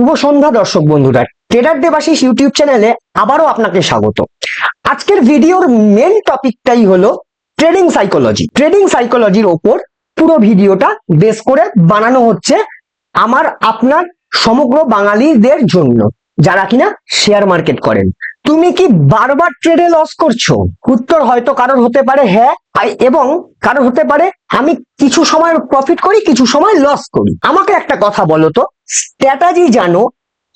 শুভ সন্ধ্যা, দর্শক বন্ধুরা। Tedder Debashis YouTube চ্যানেলে আবারও আপনাকে স্বাগত। আজকের ভিডিওর মেন টপিকটাই হলো ট্রেডিং সাইকোলজি ট্রেডিং সাইকোলজির ওপর পুরো ভিডিওটা বেস করে বানানো হচ্ছে আমার, আপনার, সমগ্র বাঙালিদের জন্য, যারা কিনা শেয়ার মার্কেট করেন। তুমি কি বারবার ট্রেডে লস করছ? উত্তর হয়তো কারোর হতে পারে হ্যাঁ এবং কারোর হতে পারে, আমি কিছু সময় প্রফিট করি, কিছু সময় লস করি। আমাকে একটা কথা বলো তো স্ট্র্যাটাজি জানো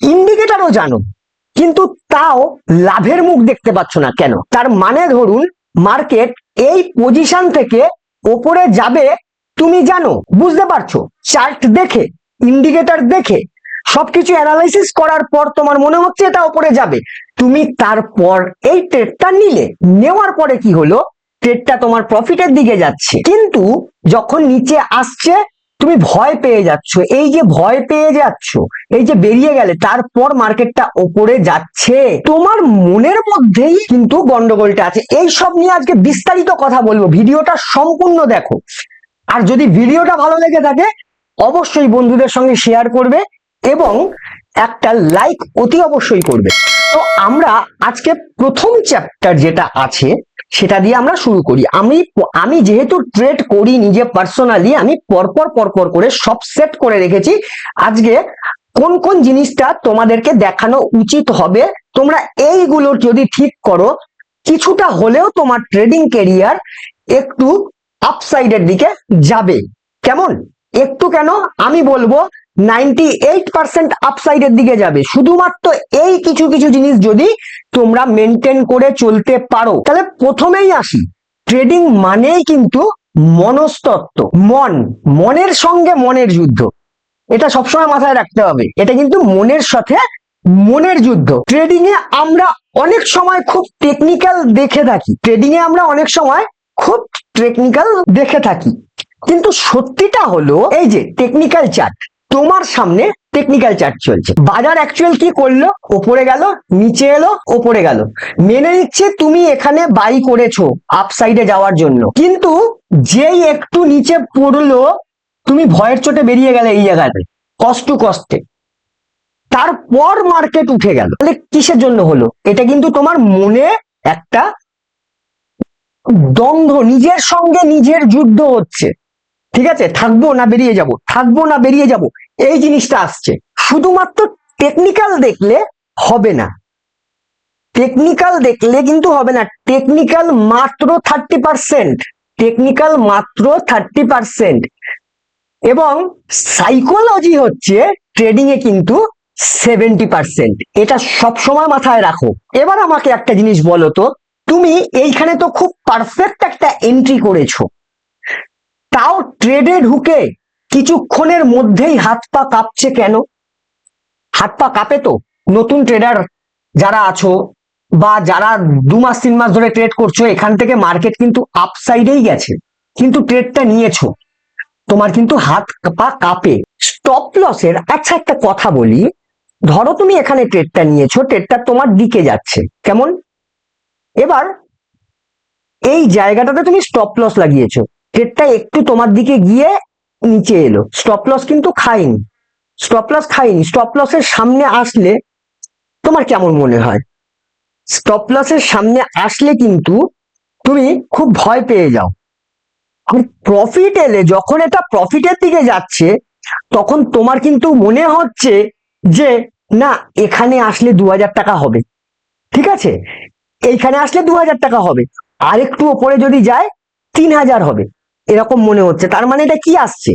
ইন্ডিকেটরও জানো, কিন্তু তাও লাভের মুখ দেখতে পাচ্ছ না কেন? তার মানে ধরুন মার্কেট এই পজিশন থেকে ওপরে যাবে, তুমি জানো, বুঝতে পারছ? চার্ট দেখে ইন্ডিকেটার দেখে, সবকিছু অ্যানালাইসিস করার পর তোমার মনে হচ্ছে এটা ওপরে যাবে। তুমি তারপর এই ট্রেডটা নিলে, নেওয়ার পরে কি হলো? ট্রেডটা তোমার প্রফিটের দিকে যাচ্ছে। কিন্তু যখন নিচে আসছে তুমি ভয় পেয়ে যাচ্ছ। এই যে ভয় পেয়ে যাচ্ছ, এই যে বেরিয়ে গেলে, তারপর মার্কেটটা ওপরে যাচ্ছে। তোমার মনের মধ্যেই কিন্তু গন্ডগোলটা আছে। এই সব নিয়ে আজকে বিস্তারিত কথা বলব। ভিডিওটা সম্পূর্ণ দেখো। আর যদি ভিডিওটা ভালো লেগে থাকে, অবশ্যই বন্ধুদের সঙ্গে শেয়ার করবে এবং একটা লাইক অতি অবশ্যই করবে। তো আমরা আজকে প্রথম চ্যাপ্টার যেটা আছে, সেটা দিয়ে আমরা শুরু করি। আমি আমি যেহেতু ট্রেড করি নিজে পার্সোনালি আমি পরপর পরপর করে সব সেট করে রেখেছি। আজকে কোন কোন জিনিসটা তোমাদেরকে দেখানো উচিত হবে, তোমরা এইগুলো যদি ঠিক করো, কিছুটা হলেও তোমার ট্রেডিং কেরিয়ার একটু আপসাইডের দিকে যাবে। কেমন? একটু কেন? আমি বলব নাইনটি এইট পার্সেন্ট আপসাইডের দিকে যাবে। শুধুমাত্র এই কিছু কিছু জিনিস যদি তোমরা মেনটেন করে চলতে পারো। তাহলে প্রথমেই আসি। ট্রেডিং মানেই কিন্তু মনস্তত্ত্ব। মন। মনের সঙ্গে মনের যুদ্ধ। এটা সবসময় মাথায় রাখতে হবে। এটা কিন্তু মনের সাথে মনের যুদ্ধ। ট্রেডিং এ আমরা অনেক সময় খুব টেকনিক্যাল দেখে থাকি। ট্রেডিং এ আমরা অনেক সময় খুব টেকনিক্যাল দেখে থাকি। কিন্তু সত্যিটা হলো, এই যে টেকনিক্যাল চার্ট তোমার সামনে টেকনিক্যাল চার্ট চলছে। বাজার অ্যাকচুয়াল কি করল? ওপরে গেল, নিচে এলো, ওপরে গেল। মেনে নিচ্ছে তুমি এখানে বাই করেছ আপসাইডে যাওয়ার জন্য। কিন্তু যেই একটু নিচে পড়ল, তুমি ভয়ের চোটে বেরিয়ে গেলে এই জায়গাতে কষ্ট কষ্টে তারপর মার্কেট উঠে গেল। তাহলে কিসের জন্য হলো? এটা কিন্তু তোমার মনে একটা দ্বন্দ্ব, নিজের সঙ্গে নিজের যুদ্ধ হচ্ছে। ঠিক আছে? থাকব না বেরিয়ে যাব, থাকব না বেরিয়ে যাব। এই জিনিসটা আসছে। শুধুমাত্র টেকনিক্যাল দেখলে হবে না। টেকনিক্যাল দেখলে কিন্তু হবে না। টেকনিক্যাল মাত্র থার্টি পার্সেন্ট টেকনিক্যাল মাত্র থার্টি পার্সেন্ট এবং সাইকোলজি হচ্ছে ট্রেডিং এ কিন্তু সেভেন্টি পার্সেন্ট এটা সবসময় মাথায় রাখো। এবার আমাকে একটা জিনিস বলো তো, তুমি এইখানে তো খুব পারফেক্ট একটা এন্ট্রি করেছ। তাও ট্রেডে ঢুকে কিছুক্ষণের মধ্যেই হাত পা কাঁপছে কেন? হাত পা কাঁপে তো? নতুন ট্রেডার যারা আছো বা যারা দু মাস, তিন মাস ধরে ট্রেড করছ, এখান থেকে মার্কেট কিন্তু আপসাইডেই গেছে। কিন্তু ট্রেডটা নিয়েছো। তোমার কিন্তু হাত পা কাঁপে। স্টপ লসের আচ্ছা একটা কথা বলি। ধরো তুমি এখানে ট্রেডটা নিয়েছো ট্রেডটা তোমার দিকে যাচ্ছে। কেমন? এবার এই জায়গাটাতে তুমি স্টপ লস লাগিয়েছো। ট্রেডটা একটু তোমার দিকে গিয়ে নিচে এলো। স্টপ লস কিন্তু খাইনি স্টপ লস খাইনি স্টপ লসের সামনে আসলে তোমার কেমন মনে হয়? স্টপ লসের সামনে আসলে কিন্তু তুমি খুব ভয় পেয়ে যাও। প্রফিট এলে যখন এটা প্রফিটের দিকে যাচ্ছে, তখন তোমার কিন্তু মনে হচ্ছে যে, না, এখানে আসলে দু হাজার টাকা হবে। ঠিক আছে? এইখানে আসলে দু হাজার টাকা হবে। আর একটু ওপরে যদি যায় তিন হাজার হবে। এরকম মনে হচ্ছে। তার মানে এটা কি আসছে?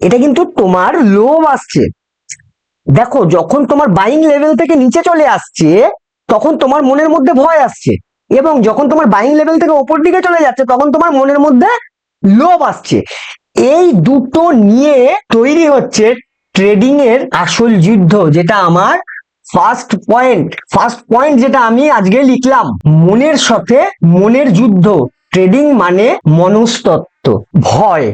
এটা কিন্তু তোমার লোভ আসছে। দেখো, যখন তোমার বাইং লেভেল থেকে নিচে চলে আসছে, তখন তোমার মনের মধ্যে ভয় আসছে এবং যখন তোমার বাইং লেভেল থেকে ওপর দিকে চলে যাচ্ছে, তখন তোমার মনের মধ্যে লোভ আসছে। এই দুটো নিয়ে তৈরি হচ্ছে ট্রেডিং এর আসল যুদ্ধ, যেটা আমার ফার্স্ট পয়েন্ট ফার্স্ট পয়েন্ট যেটা আমি আজকে লিখলাম, মনের সাথে মনের যুদ্ধ। ট্রেডিং মানে মনস্তত্ত্ব। ভয়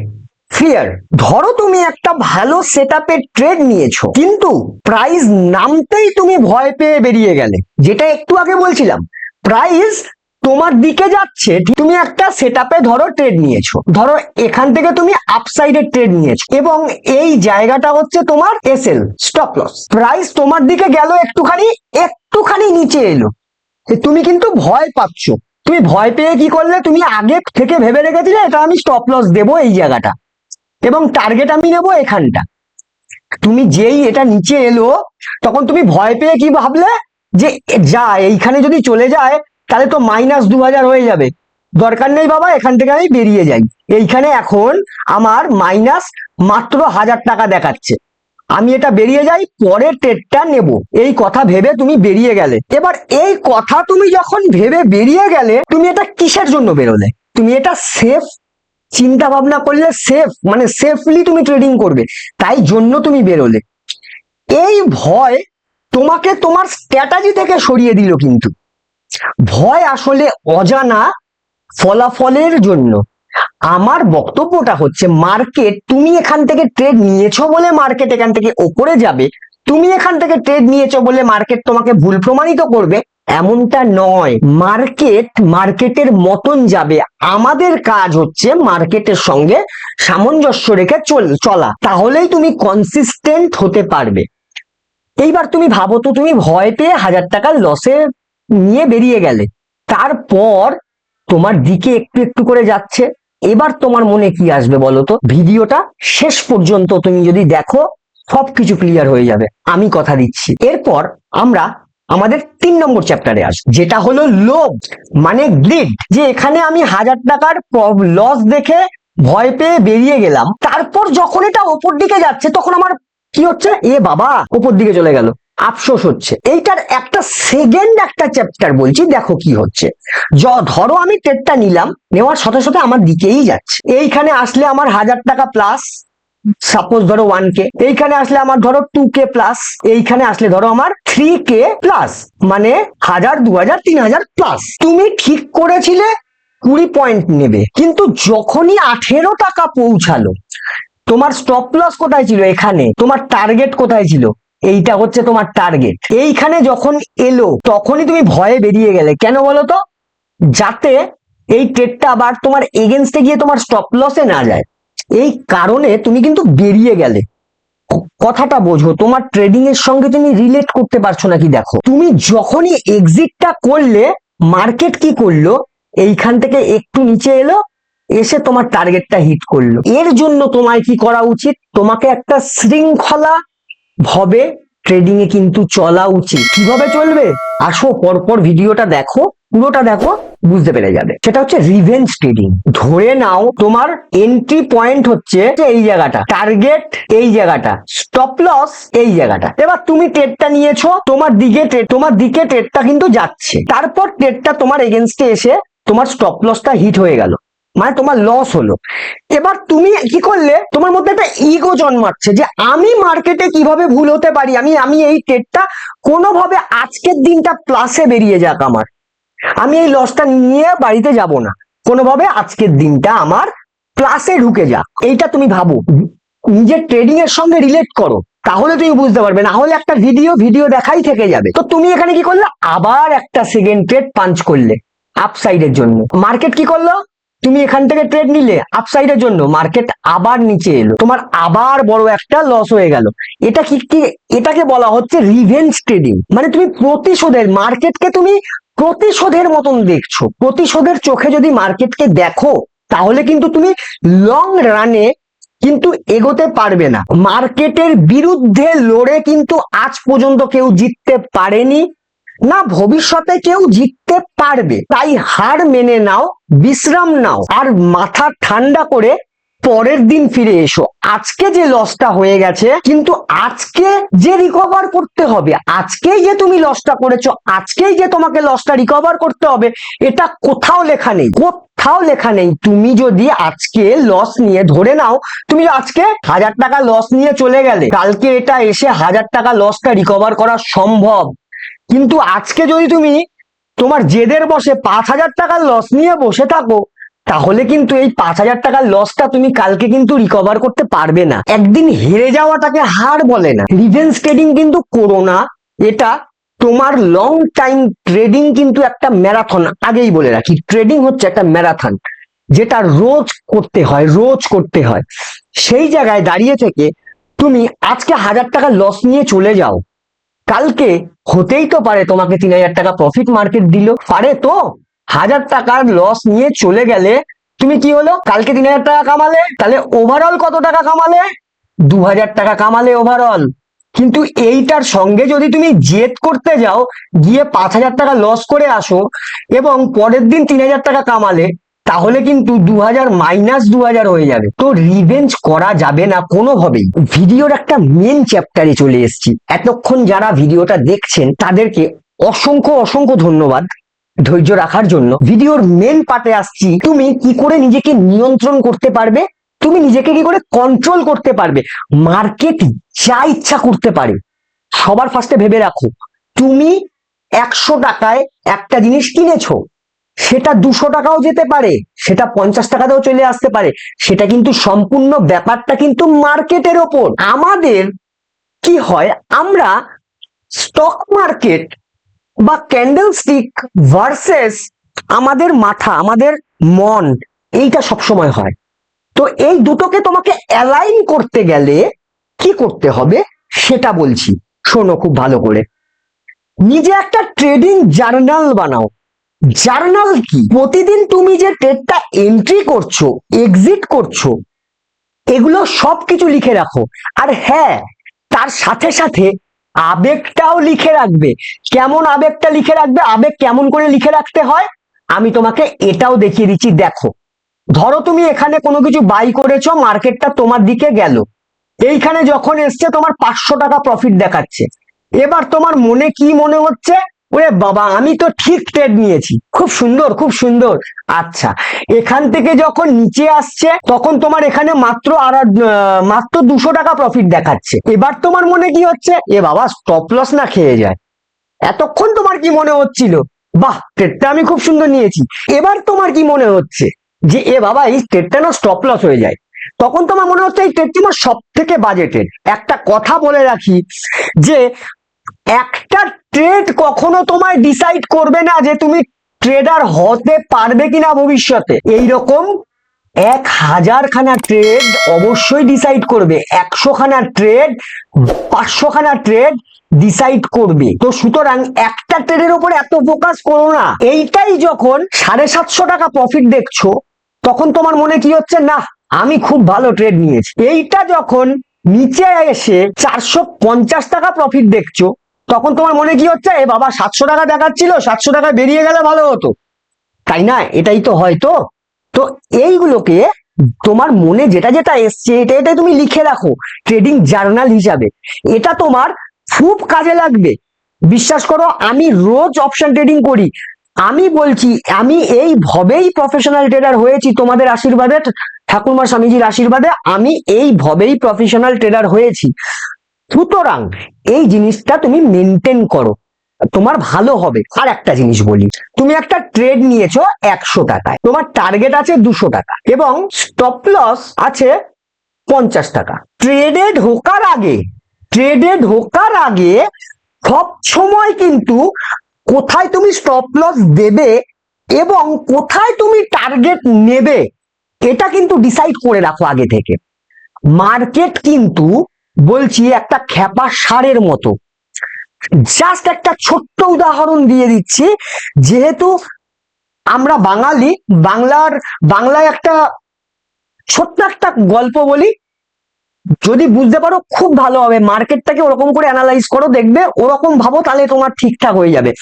ফিয়ার ধরো তুমি একটা ভালো সেট ট্রেড নিয়েছো, কিন্তু প্রাইস নামতেই তুমি ভয় পেয়ে বেরিয়ে গেলে, যেটা একটু আগে বলছিলাম। প্রাইস তোমার দিকে যাচ্ছে, তুমি একটা সেট ধরো ট্রেড নিয়েছো, ধরো এখান থেকে তুমি আপসাইডের ট্রেড নিয়েছো, এবং এই জায়গাটা হচ্ছে তোমার এসএল স্টপ লস প্রাইস তোমার দিকে গেল একটুখানি একটুখানি নিচে এলো তুমি কিন্তু ভয় পাচ্ছ। তুমি ভয় পেয়ে কি করলে? তুমি আগে থেকে ভেবে রেখেছিলে এটা আমি স্টপ লস দেবো এই জায়গাটা। এবং টার্গেট আমি নেব এখানটা। তুমি যেই এটা নিচে এলো, তখন তুমি ভয় পেয়ে কি ভাবলে? যে যা, এইখানে যদি চলে যায়, তাহলে তো মাইনাস দু হাজার হয়ে যাবে। দরকার নেই বাবা, এখান থেকে আমি বেরিয়ে যাই। এইখানে এখন আমার মাইনাস মাত্র হাজার টাকা দেখাচ্ছে। আমি এটা বেরিয়ে যাই পরে ট্রেডটা নেব। এই কথা ভেবে তুমি বেরিয়ে গেলে। এবার এই কথা তুমি যখন ভেবে বেরিয়ে গেলে, তুমি এটা কিসের জন্য বেরোলে? তুমি এটা সেফ চিন্তা ভাবনা করলে সেফ মানে সেফলি তুমি ট্রেডিং করবে। তাই জন্য তুমি বেরোলে। এই ভয় তোমাকে তোমার স্ট্র্যাটাজি থেকে সরিয়ে দিল কিন্তু। ভয় আসলে অজানা ফলাফলের জন্য। আমার বক্তব্যটা হচ্ছে মার্কেট তুমি এখান থেকে ট্রেড নিয়েছো বলে মার্কেট এখান থেকে ওপরে যাবে। তুমি এখান থেকে ট্রেড নিয়েছো বলে মার্কেট তোমাকে ভুল প্রমাণিত করবে। এমনটা নয়। মার্কেট মার্কেটের মতন যাবে। আমাদের কাজ হচ্ছে মার্কেটের সঙ্গে সামঞ্জস্য রেখে চল তাহলেই তুমি কনসিস্টেন্ট হতে পারবে। এইবার তুমি ভাবো তো, তুমি ভয় পেয়ে হাজার টাকার লসে নিয়ে বেরিয়ে গেলে। তারপর তোমার দিকে একটু একটু করে যাচ্ছে। এবার তোমার মনে কি আসবে বলো তো? ভিডিওটা শেষ পর্যন্ত তুমি যদি দেখো, সবকিছু ক্লিয়ার হয়ে যাবে। আমি কথা দিচ্ছি। এরপর আমরা আমাদের তিন নম্বর চ্যাপ্টারে আসব, যেটা হলো লোভ মানে গ্রিড যে এখানে আমি হাজার টাকার লস দেখে ভয় পেয়ে বেরিয়ে গেলাম। তারপর যখন এটা ওপর দিকে যাচ্ছে, তখন আমার কি হচ্ছে? এ বাবা, ওপর দিকে চলে গেল। আফসোস হচ্ছে। এইটার একটা সেকেন্ড একটা চ্যাপ্টার বলছি, দেখো কি হচ্ছে। য- ধরো আমি ট্রেডটা নিলাম, নেওয়ার সাথে সাথে আমার দিকেই যাচ্ছে। এইখানে আসলে আমার হাজার টাকা প্লাস সাপোজ ধরো ওয়ান কে এইখানে আসলে আমার ধরো টু কে প্লাস এইখানে আসলে ধরো আমার থ্রি কে প্লাস মানে হাজার, দু হাজার, তিন হাজার প্লাস তুমি ঠিক করেছিলে, কুড়ি পয়েন্ট নেবে। কিন্তু যখনই আঠেরো টাকা পৌঁছালো, তোমার স্টপ লস কোথায় ছিল এখানে? তোমার টার্গেট কোথায় ছিল? এইটা হচ্ছে তোমার টার্গেট এইখানে যখন এলো, তখনই তুমি ভয়ে বেরিয়ে গেলে। কেন বলো তো যাতে এই ট্রেডটা আবার তোমার এগেনস্টে গিয়ে তোমার স্টপ লসে না যায়। এই কারণে তুমি কিন্তু বেরিয়ে গেলে। কথাটা বোঝো, তোমার ট্রেডিং এর সঙ্গে তুমি রিলেট করতে পারছ নাকি দেখো। তুমি যখনই এক্সিটটা করলে মার্কেট কি করল? এইখান থেকে একটু নিচে এলো, এসে তোমার টার্গেটটা হিট করল। এর জন্য তোমায় কি করা উচিত? তোমাকে একটা শৃঙ্খলা ভাবে ট্রেডিং এ কিন্তু চলা উচিত। কীভাবে চলবে? আসো পরপর ভিডিওটা দেখো, পুরোটা দেখো, বুঝতে পেরে যাবে। সেটা হচ্ছে রিভেঞ্জ ট্রেডিং ধরে নাও তোমার এন্ট্রি পয়েন্ট হচ্ছে এই জায়গাটা টার্গেট এই জায়গাটা স্টপ লস এই জায়গাটা। এবার তুমি ট্রেডটা নিয়েছো, তোমার দিকে তোমার দিকে ট্রেডটা কিন্তু যাচ্ছে। তারপর ট্রেডটা তোমার এগেনস্টে এসে তোমার স্টপ লসটা হিট হয়ে গেল। মানে তোমার লস হলো। এবার তুমি কি করলে? তোমার মধ্যে একটা ইগো জন্মাচ্ছে যে আমি মার্কেটে কীভাবে ভুল হতে পারি? আমি আমি এই ট্রেডটা কোনোভাবে আজকের দিনটা প্লাসে বেরিয়ে যাক আমার। আমি এই লসটা নিয়ে বাড়িতে যাব না। কোনোভাবে আজকের দিনটা আমার প্লাসে ঢুকে যাক। এইটা তুমি ভাবো। নিজের ট্রেডিং এর সঙ্গে রিলেট করো। তাহলে তুমি বুঝতে পারবে। না হলে একটা ভিডিও ভিডিও দেখাই থেকে যাবে। তো তুমি এখানে কি করলে? আবার একটা সেকেন্ড ট্রেড পাঞ্চ করলে আপসাইডের জন্য। মার্কেট কি করল? তুমি এখান থেকে ট্রেড নিলে আপসাইডের জন্য মার্কেট আবার নিচে এলো। তোমার আবার বড় একটা লস হয়ে গেল। এটা কি এটাকে বলা হচ্ছে রিভেঞ্জ ট্রেডিং মানে তুমি প্রতিশোধের মার্কেটকে তুমি প্রতিশোধের মতন দেখছ। প্রতিশোধের চোখে যদি মার্কেটকে দেখো, তাহলে কিন্তু তুমি লং রানে কিন্তু এগোতে পারবে না। মার্কেটের বিরুদ্ধে লড়ে কিন্তু আজ পর্যন্ত কেউ জিততে পারেনি। না, ভবিষ্যতে কেউ জিততে পারবে। তাই হার মেনে নাও, বিশ্রাম নাও, আর মাথা ঠান্ডা করে পরের দিন ফিরে এসো। আজকে যে লসটা হয়ে গেছে, কিন্তু আজকে যে রিকভার করতে হবে, আজকেই যে তুমি লসটা করেছ, আজকেই যে তোমাকে লসটা রিকভার করতে হবে, এটা কোথাও লেখা নেই। কোথাও লেখা নেই। তুমি যদি আজকে লস নিয়ে ধরে নাও, তুমি আজকে হাজার টাকা লস নিয়ে চলে গেলে, কালকে এটা এসে হাজার টাকা লসটা রিকভার করা সম্ভব। কিন্তু আজকে যদি তুমি তোমার জেদের বসে পাঁচ হাজার টাকার লস নিয়ে বসে থাকো, তাহলে কিন্তু এই পাঁচ হাজার টাকার লসটা তুমি কালকে কিন্তু রিকভার করতে পারবে না। একদিন হেরে যাওয়াটাকে হার বলে না। রিভেন্স ট্রেডিং কিন্তু করো না। এটা তোমার লং টাইম ট্রেডিং কিন্তু একটা ম্যারাথন আগেই বলে রাখি। ট্রেডিং হচ্ছে একটা ম্যারাথন যেটা রোজ করতে হয়, রোজ করতে হয়। সেই জায়গায় দাঁড়িয়ে থেকে তুমি আজকে হাজার টাকা লস নিয়ে চলে যাও। কালকে হতেই তো পারে তোমাকে তিন হাজার টাকা প্রফিট মার্কেট দিল। পারে তো। হাজার টাকার লস নিয়ে চলে গেলে তুমি কি হলো? কালকে তিন হাজার টাকা কামালে, তাহলে ওভারঅল কত টাকা কামালে? দু হাজার টাকা কামালে ওভারঅল কিন্তু এইটার সঙ্গে যদি তুমি জেদ করতে যাও, গিয়ে পাঁচ হাজার টাকা লস করে আসো এবং পরের দিন তিন হাজার টাকা কামালে তাহলে কিন্তু দু হাজার মাইনাস দু হাজার হয়ে যাবে। তো রিভেঞ্জ করা যাবে না, কোনোভাবেই। ভিডিওর একটা মেন চ্যাপ্টারে চলে এসেছি। এতক্ষণ যারা ভিডিওটা দেখছেন, তাদেরকে অসংখ্য অসংখ্য ধন্যবাদ ধৈর্য রাখার জন্য। ভিডিওর মেন পার্টে আসছি। তুমি কি করে নিজেকে নিয়ন্ত্রণ করতে পারবে? তুমি নিজেকে কি করে কন্ট্রোল করতে পারবে? মার্কেট যা ইচ্ছা করতে পারে। সবার ফার্স্টে ভেবে রাখো, তুমি একশো টাকায় একটা জিনিস কিনেছো। সেটা দুশো টাকাও যেতে পারে, সেটা পঞ্চাশ টাকাতেও চলে আসতে পারে, সেটা কিন্তু সম্পূর্ণ ব্যাপারটা কিন্তু মার্কেটের ওপর। আমাদের কি হয়, আমরা স্টক মার্কেট বা ক্যান্ডেল স্টিক ভার্সেস আমাদের মাথা, আমাদের মন, এইটা সবসময় হয়। তো এই দুটোকে তোমাকে অ্যালাইন করতে গেলে কি করতে হবে, সেটা বলছি। শোনো খুব ভালো করে। নিজে একটা ট্রেডিং জার্নাল বানাও। জার্নাল কি? প্রতিদিন তুমি যে ট্রেডটা এন্ট্রি করছ এক্সিট করছ, এগুলো সবকিছু লিখে রাখো। আর হ্যাঁ তার সাথে সাথে আবেগটাও লিখে রাখবে। কেমন আবেগটা লিখে রাখবে? আবেগ কেমন করে লিখে রাখতে হয়? আমি তোমাকে এটাও দেখিয়ে দিচ্ছি, দেখো। ধরো তুমি এখানে কোনো কিছু বাই করেছ মার্কেটটা তোমার দিকে গেল। এইখানে যখন এসছে, তোমার পাঁচশো টাকা প্রফিট দেখাচ্ছে। এবার তোমার মনে কি মনে হচ্ছে? ওরে বাবা, আমি তো ঠিক ট্রেড নিয়েছি। খুব সুন্দর খুব সুন্দর। আচ্ছা এখান থেকে যখন নিচে আসছে, তখন তোমার এখানে মাত্র আর মাত্র দুশো টাকা প্রফিট দেখাচ্ছে। এবার তোমার মনে কি হচ্ছে? এ বাবা স্টপ লস না খেয়ে যায়। এতক্ষণ তোমার কি মনে হচ্ছিল? বাহ ট্রেডটা আমি খুব সুন্দর নিয়েছি। এবার তোমার কি মনে হচ্ছে? যে এ বাবা, এই ট্রেডটা না স্টপ লস হয়ে যায়। তখন তোমার মনে হচ্ছে এই ট্রেডটি আমার সব থেকে বাজে ট্রেড একটা কথা বলে রাখি যে একটা ট্রেড কখনো তোমায় ডিসাইড করবে না যে তুমি ট্রেডার হতে পারবে কিনা ভবিষ্যতে। এইরকম এক হাজার খানা ট্রেড অবশ্যই ডিসাইড করবে। একশো খানা ট্রেড পাঁচশো খানা ট্রেড ডিসাইড করবে। তো সুতরাং একটা ট্রেডের উপর এত ফোকাস করো না। এইটাই যখন সাড়ে সাতশো টাকা প্রফিট দেখছ, তখন তোমার মনে কি হচ্ছে? না, আমি খুব ভালো ট্রেড নিয়েছি। এইটা যখন নিচে এসে চারশো পঞ্চাশ টাকা প্রফিট দেখছ তখন তোমার মনে কি হচ্ছে? এ বাবা, সাতশো টাকা দেখাচ্ছিল, সাতশো টাকা বেরিয়ে গেলে ভালো হতো। তাই না? এটাই তো হয় তো। তো এইগুলোকে তোমার মনে যেটা যেটা এসছে, এটা এটাই তুমি লিখে রাখো ট্রেডিং জার্নাল হিসাবে। এটা তোমার খুব কাজে লাগবে। বিশ্বাস করো, আমি রোজ অপশন ট্রেডিং করি। আমি বলছি, আমি এই ভবেই প্রফেশনাল ট্রেডার হয়েছি তোমাদের আশীর্বাদে, ঠাকুরমা স্বামীজির আশীর্বাদে, আমি এই ভবেই প্রফেশনাল ট্রেডার হয়েছি। সুতরাং এই জিনিসটা তুমি মেনটেন করো। তোমার ভালো হবে। আর একটা জিনিস বলি, তুমি একটা ট্রেড নিয়েছো একশো টাকায়। তোমার টার্গেট আছে দুশো টাকা এবং স্টপ লস আছে পঞ্চাশ টাকা। ট্রেডে ঢোকার আগে ট্রেডে ঢোকার আগে সব সময় কিন্তু কোথায় তুমি স্টপ লস দেবে এবং কোথায় তুমি টার্গেট নেবে, এটা কিন্তু ডিসাইড করে রাখো আগে থেকে। মার্কেট কিন্তু বলছি একটা খ্যাপা সারের মতো। জাস্ট একটা ছোট্ট উদাহরণ দিয়ে দিচ্ছি। যেহেতু আমরা বাঙালি, বাংলার, বাংলায় একটা ছোট্ট একটা গল্প বলি, যদি বুঝতে পারো খুব ভালো হবে। মার্কেটটাকে ওরকম করে অ্যানালাইজ করো, দেখবে ওরকম ভাবো, তাহলে তোমার ঠিকঠাক হয়ে যাবে।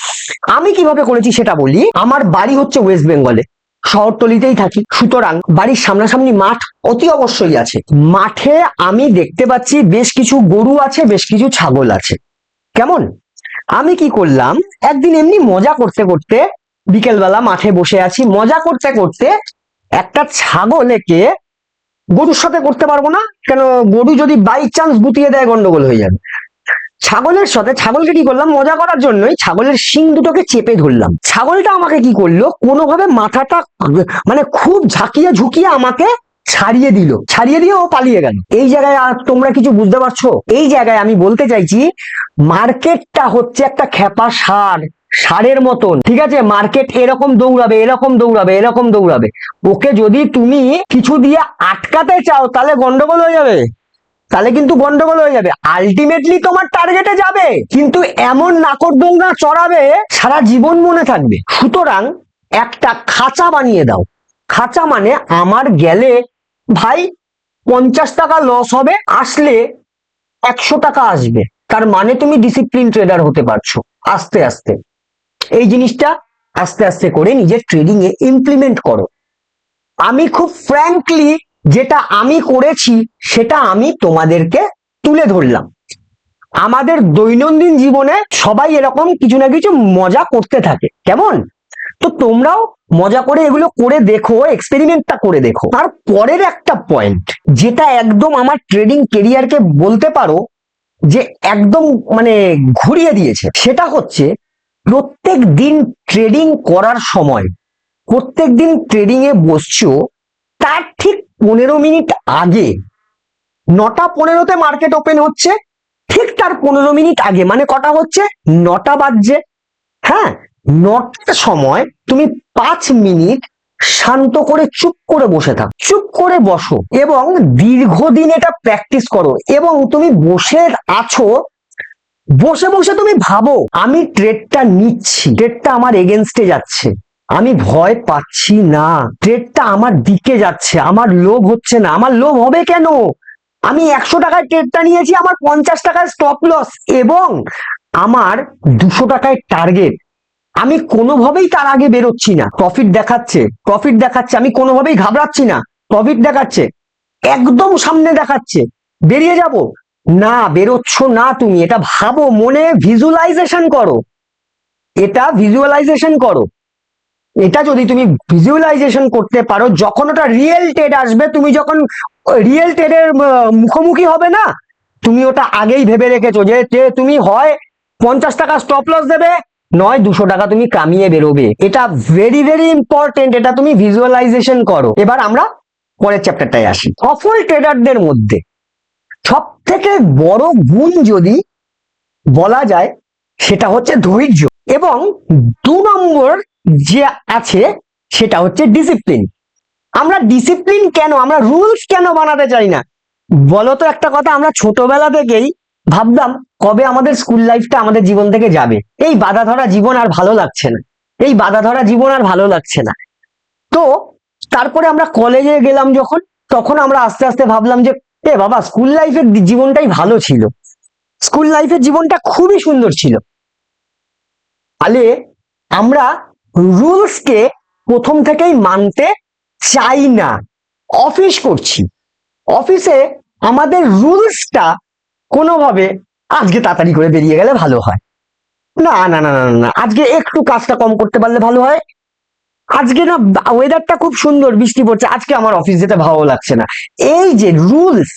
আমি কীভাবে করেছি সেটা বলি। আমার বাড়ি হচ্ছে ওয়েস্ট বেঙ্গলে শহরতলিতেই থাকি। সুতরাং বাড়ির সামনাসামনি মাঠ অতি অবশ্যই আছে। মাঠে আমি দেখতে পাচ্ছি বেশ কিছু গরু আছে, বেশ কিছু ছাগল আছে। কেমন? আমি কি করলাম, একদিন এমনি মজা করতে করতে বিকেলবেলা মাঠে বসে আছি। মজা করতে করতে একটা ছাগল একে গরুর সাথে করতে পারব না? কেন গরু যদি বাই চান্স গুটিয়ে দেয় গন্ডগোল হয়ে যাবে। ছাগলের সাথে, ছাগলকে কি করলাম? মজা করার জন্যই ছাগলের শিং দুটোকে চেপে ধরলাম। ছাগলটা আমাকে কি করল? কোনোভাবে মাথাটা মানে খুব ঝাঁকিয়ে ঝুঁকিয়ে আমাকে ছাড়িয়ে দিল। ছাড়িয়ে দিয়ে ও পালিয়ে গেল। এই জায়গায় আর তোমরা কিছু বুঝতে পারছ? এই জায়গায় আমি বলতে চাইছি, মার্কেটটা হচ্ছে একটা খেপা সার সারের মতন। ঠিক আছে? মার্কেট এরকম দৌড়াবে এরকম দৌড়াবে এরকম দৌড়াবে। ওকে যদি তুমি কিছু দিয়ে আটকাতে চাও, তাহলে গন্ডগোল হয়ে যাবে। তাহলে কিন্তু গন্ডগোল হয়ে যাবে। আলটিমেটলি তোমার টার্গেটে যাবে। কিন্তু এমন নাকর দৌড়া চড়াবে, সারা জীবন মনে থাকবে। সুতরাং একটা খাঁচা বানিয়ে দাও। খাঁচা মানে আমার গেলে ভাই পঞ্চাশ টাকা লস হবে, আসলে একশো টাকা আসবে। তার মানে তুমি ডিসিপ্লিন ট্রেডার হতে পারছ। আস্তে আস্তে। এই জিনিসটা আস্তে আস্তে করে নিজের ট্রেডিং এ ইমপ্লিমেন্ট করো। আমি খুব ফ্র্যাঙ্কলি যেটা আমি করেছি, সেটা আমি তোমাদেরকে তুলে ধরলাম। আমাদের দৈনন্দিন জীবনে সবাই এরকম কিছু না কিছু মজা করতে থাকে। কেমন? তো তোমরাও মজা করে এগুলো করে দেখো এক্সপেরিমেন্টটা করে দেখো। তার পরের একটা পয়েন্ট যেটা একদম আমার ট্রেডিং কেরিয়ারকে বলতে পারো, যে একদম মানে ঘুরিয়ে দিয়েছে, সেটা হচ্ছে প্রত্যেক দিন ট্রেডিং করার সময় প্রত্যেক দিন ট্রেডিংয়ে বসছো তার ঠিক পনেরো মিনিট আগে, নটা পনেরোতে মার্কেট ওপেন হচ্ছে, ঠিক তার পনেরো মিনিট আগে মানে কটা হচ্ছে? নটা বাজছে। হ্যাঁ নটার সময় তুমি পাঁচ মিনিট শান্ত করে চুপ করে বসে থাক, চুপ করে বসো এবং দীর্ঘদিন এটা প্র্যাকটিস করো এবং তুমি বসে আছো, বসে বসে তুমি ভাবো, আমি ট্রেডটা নিচ্ছি ট্রেডটা আমার এগেনস্টে যাচ্ছে। আমি ভয় পাচ্ছি না। ট্রেডটা আমার দিকে যাচ্ছে, আমার লোভ হচ্ছে না। আমার লোভ হবে কেন? আমি একশো টাকায় ট্রেডটা নিয়েছি, আমার পঞ্চাশ টাকায় স্টপ লস এবং আমার দুশো টাকায় টার্গেট আমি কোনোভাবেই তার আগে বেরোচ্ছি না। প্রফিট দেখাচ্ছে প্রফিট দেখাচ্ছে, আমি কোনোভাবেই ঘাবড়াচ্ছি না। প্রফিট দেখাচ্ছে, একদম সামনে দেখাচ্ছে। বেরিয়ে যাব। না, বেরোচ্ছ না তুমি, এটা ভাবো, মনে ভিজুয়ালাইজেশন করো। এটা ভিজুয়ালাইজেশন করো। এটা যদি তুমি ভিজুয়ালাইজেশন করতে পারো, যখন ওটা রিয়েল টেড আসবে, তুমি যখন রিয়েল টেডের মুখোমুখি হবে না, তুমি ওটা আগেই ভেবে রেখেছো যে তুমি হয় পঞ্চাশ টাকা স্টপ লস দেবে, নয় দুশো টাকা তুমি কামিয়ে বেরোবে। এটা ভেরি ভেরি ইম্পর্টেন্ট এটা তুমি ভিজুয়ালাইজেশন করো। এবার আমরা পরের চ্যাপ্টারটায় আসি। সফল ট্রেডারদের মধ্যে সব থেকে বড় গুণ যদি বলা যায়, সেটা হচ্ছে ধৈর্য। এবং দু নম্বর যে আছে সেটা হচ্ছে ডিসিপ্লিন আমরা ডিসিপ্লিন কেন, আমরা রুলস কেন বানাতে চাই না? বলো তো একটা কথা, আমরা ছোটবেলা থেকেই ভাবতাম কবে আমাদের স্কুল লাইফটা আমাদের জীবন থেকে যাবে। এই বাধা ধরা জীবন আর ভালো লাগছে না। এই বাধা ধরা জীবন আর ভালো লাগছে না। তো তারপরে আমরা কলেজে গেলাম যখন, তখন আমরা আস্তে আস্তে ভাবলাম যে, এ বাবা স্কুল লাইফের জীবনটাই ভালো ছিল। স্কুল লাইফের জীবনটা খুবই সুন্দর ছিল। তাহলে আমরা রুলসকে প্রথম থেকেই মানতে চাই না। অফিস করছি। অফিসে আমাদের রুলসটা কোনোভাবে আজকে তাড়াতাড়ি করে বেরিয়ে গেলে ভালো হয়। না না না না না, আজকে একটু কাজটা কম করতে পারলে ভালো হয়। আজকে না ওয়েদারটা খুব সুন্দর বৃষ্টি পড়ছে আজকে আমার অফিস যেতে ভালো লাগছে না। এই যে রুলস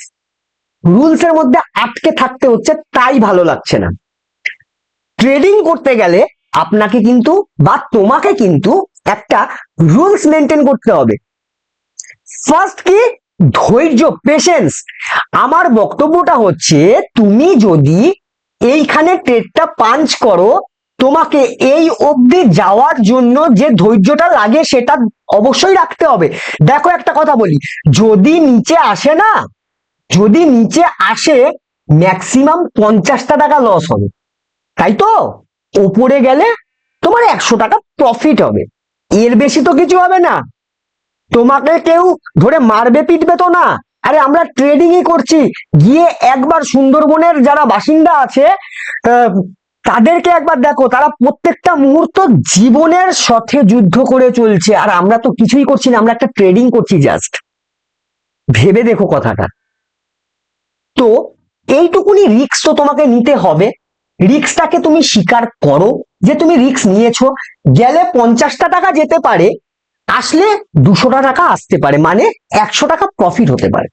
রুলস এর মধ্যে আটকে থাকতে হচ্ছে তাই ভালো লাগছে না। ট্রেডিং করতে গেলে আপনাকে কিন্তু বা তোমাকে কিন্তু একটা রুলস মেনটেন করতে হবে। ফার্স্ট কি? ধৈর্য পেশেন্স আমার বক্তব্যটা হচ্ছে, তুমি যদি এইখানে ট্রেডটা পাঞ্চ করো, তোমাকে এই অবধি যাওয়ার জন্য যে ধৈর্যটা লাগে সেটা অবশ্যই রাখতে হবে। দেখো একটা কথা বলি, যদি নিচে আসে না, যদি নিচে আসে ম্যাক্সিমাম পঞ্চাশটা টাকা লস হবে। তাই তো? ওপরে গেলে তোমার একশো টাকা প্রফিট হবে। এর বেশি তো কিছু হবে না। তোমাকে কেউ ধরে মারবে, পিটবে তো না। আরে আমরা ট্রেডিংই করছি। গিয়ে একবার সুন্দরবনের যারা বাসিন্দা আছে তাদেরকে একবার দেখো, তারা প্রত্যেকটা মুহূর্ত জীবনের সাথে যুদ্ধ করে চলছে। আর আমরা তো কিছুই করছি না, আমরা একটা ট্রেডিং করছি জাস্ট ভেবে দেখো কথাটা। তো এইটুকুনি রিক্স তো তোমাকে নিতে হবে। রিক্সটাকে তুমি স্বীকার করো যে তুমি রিক্স নিয়েছো। গেলে পঞ্চাশটা টাকা যেতে পারে, আসলে দুশোটা টাকা আসতে পারে মানে একশো টাকা প্রফিট হতে পারে।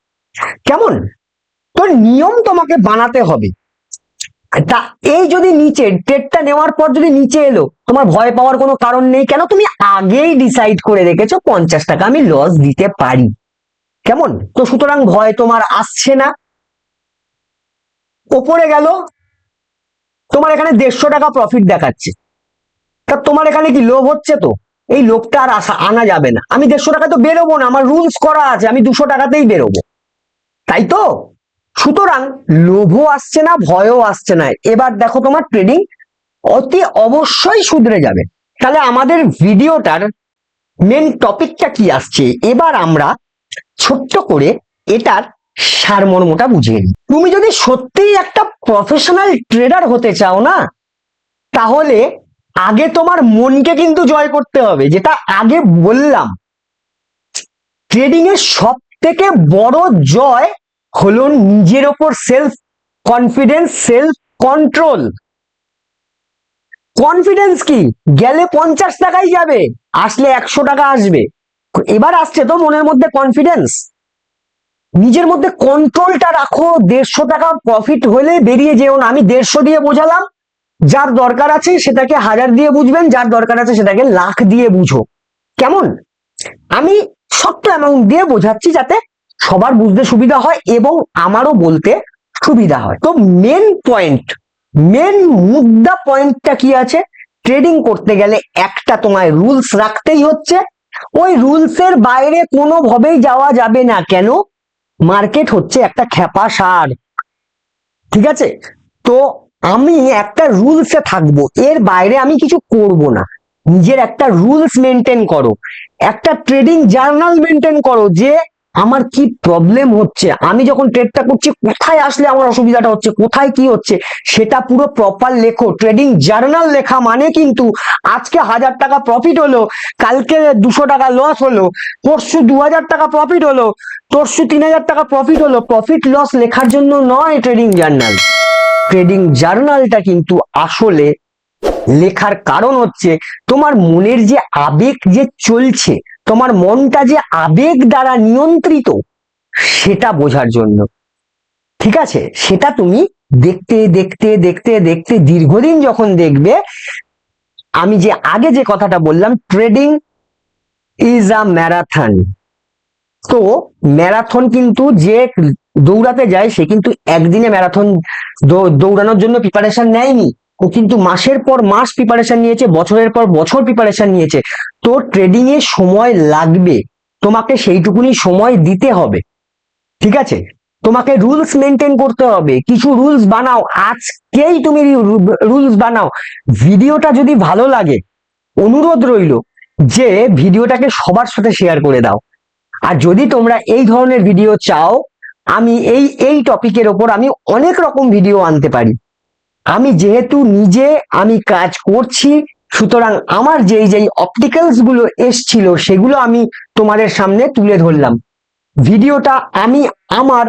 কেমন? তো নিয়ম তোমাকে বানাতে হবে। তা এই যদি নিচে ট্রেডটা নেওয়ার পর যদি নিচে এলো, তোমার ভয় পাওয়ার কোনো কারণ নেই, কেন? তুমি আগেই ডিসাইড করে রেখেছো পঞ্চাশ টাকা আমি লস দিতে পারি। কেমন? তো সুতরাং ভয় তোমার আসছে না। ওপরে গেল তোমার এখানে দেড়শো টাকা প্রফিট দেখাচ্ছে। তা তোমার এখানে কি লোভ হচ্ছে তো? এই লোভটা আর আসা আনা যাবে না। আমি দেড়শো টাকা তো বেরোবো না, আমার রুলস করা আছে, আমি দুশো টাকাতেই বেরোবো। তাই তো? সুতরাং লোভও আসছে না, ভয়ও আসছে না। এবার দেখো তোমার ট্রেডিং অতি অবশ্যই শুধরে যাবে। তাহলে আমাদের ভিডিওটার মেন টপিকটা কি আসছে? এবার আমরা ছোট্ট করে এটার সারমর্মটা বুঝিয়ে নিই তুমি যদি সত্যিই একটা প্রফেশনাল ট্রেডার হতে চাও না, তাহলে আগে তোমার মনকে কিন্তু জয় করতে হবে। যেটা আগে বললাম ট্রেডিং এর সব থেকে বড় জয় হলো নিজের ওপর self confidence self control confidence কি? গেলে পঞ্চাশ টাকাই যাবে, আসলে একশো টাকা আসবে। এবার আসছে তো মনের মধ্যে কনফিডেন্স নিজের মধ্যে কন্ট্রোলটা রাখো, দেড়শো টাকা প্রফিট হলে বেরিয়ে যেও না। আমি দেড়শো দিয়ে বোঝালাম, যার দরকার আছে সেটাকে হাজার দিয়ে বুঝবেন, যার দরকার আছে সেটাকে লাখ দিয়ে বুঝো। কেমন? আমি ছোট্ট অ্যামাউন্ট দিয়ে বোঝাচ্ছি যাতে সবার বুঝতে সুবিধা হয় এবং আমারও বলতে সুবিধা হয়। তো মেন পয়েন্ট মেন মুদ্রা পয়েন্টটা কি আছে? ট্রেডিং করতে গেলে একটা তোমায় রুলস রাখতেই হচ্ছে। ওই রুলসের বাইরে কোনোভাবেই যাওয়া যাবে না। কেন? মার্কেট হচ্ছে একটা খেপা সার ঠিক আছে? তো আমি একটা রুলসে থাকব। এর বাইরে আমি কিছু করব না। নিজের একটা রুলস মেনটেন করো। একটা ট্রেডিং জার্নাল মেনটেন করো যে আমার কি প্রবলেম হচ্ছে? আমি যখন ট্রেডটা করছি, কোথায় আসলে আমার অসুবিধাটা হচ্ছে? কোথায় কি হচ্ছে? সেটা পুরো প্রপার লেখো। ট্রেডিং জার্নাল লেখা মানে কিন্তু আজকে হাজার টাকা প্রফিট হলো, কালকে দুশো টাকা লস হলো, পরশু দু হাজার টাকা প্রফিট হলো, পরশু তিন হাজার টাকা প্রফিট হলো। প্রফিট লস লেখার জন্য নয় ট্রেডিং জার্নাল ট্রেডিং জার্নালটা কিন্তু আসলে লেখার কারণ হচ্ছে তোমার মনের যে আবেগ যে চলছে তোমার মনটা যে আবেগ দ্বারা নিয়ন্ত্রিত, সেটা বোঝার জন্য। ঠিক আছে? সেটা তুমি দেখতে দেখতে দেখতে দেখতে দীর্ঘদিন যখন দেখবে, আমি যে আগে যে কথাটা বললাম, ট্রেডিং ইজ আ ম্যারাথন। তো ম্যারাথন কিন্তু যে দৌড়াতে যায়, সে কিন্তু একদিনে ম্যারাথন দৌড়ানোর জন্য প্রিপারেশন নেয়নি। ও কিন্তু মাসের পর মাস প্রিপারেশন নিয়েছে, বছরের পর বছর প্রিপারেশন নিয়েছে। তো ট্রেডিং এ সময় লাগবে। তোমাকে সেইটুকুনি সময় দিতে হবে। ঠিক আছে? তোমাকে রুলস মেনটেন করতে হবে। কিছু রুলস বানাও। আজকেই তুমি রুলস বানাও। ভিডিওটা যদি ভালো লাগে, অনুরোধ রইল যে ভিডিওটাকে সবার সাথে শেয়ার করে দাও। আর যদি তোমরা এই ধরনের ভিডিও চাও, আমি এই এই টপিকের ওপর আমি অনেক রকম ভিডিও আনতে পারি। আমি যেহেতু নিজে আমি কাজ করছি, সুতরাং আমার যেই যেই অপটিক্যালসগুলো এসছিল সেগুলো আমি তোমাদের সামনে তুলে ধরলাম। ভিডিওটা আমি আমার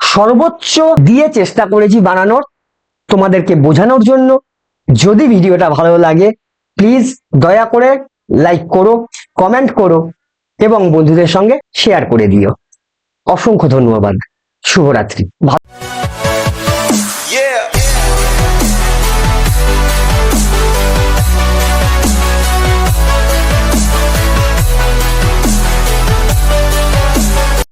সর্বোচ্চ দিয়ে চেষ্টা করেছি বানানোর তোমাদেরকে বোঝানোর জন্য। যদি ভিডিওটা ভালো লাগে প্লিজ দয়া করে লাইক করো কমেন্ট করো এবং বন্ধুদের সঙ্গে শেয়ার করে দিও। অসংখ্য ধন্যবাদ। শুভরাত্রি। ভালো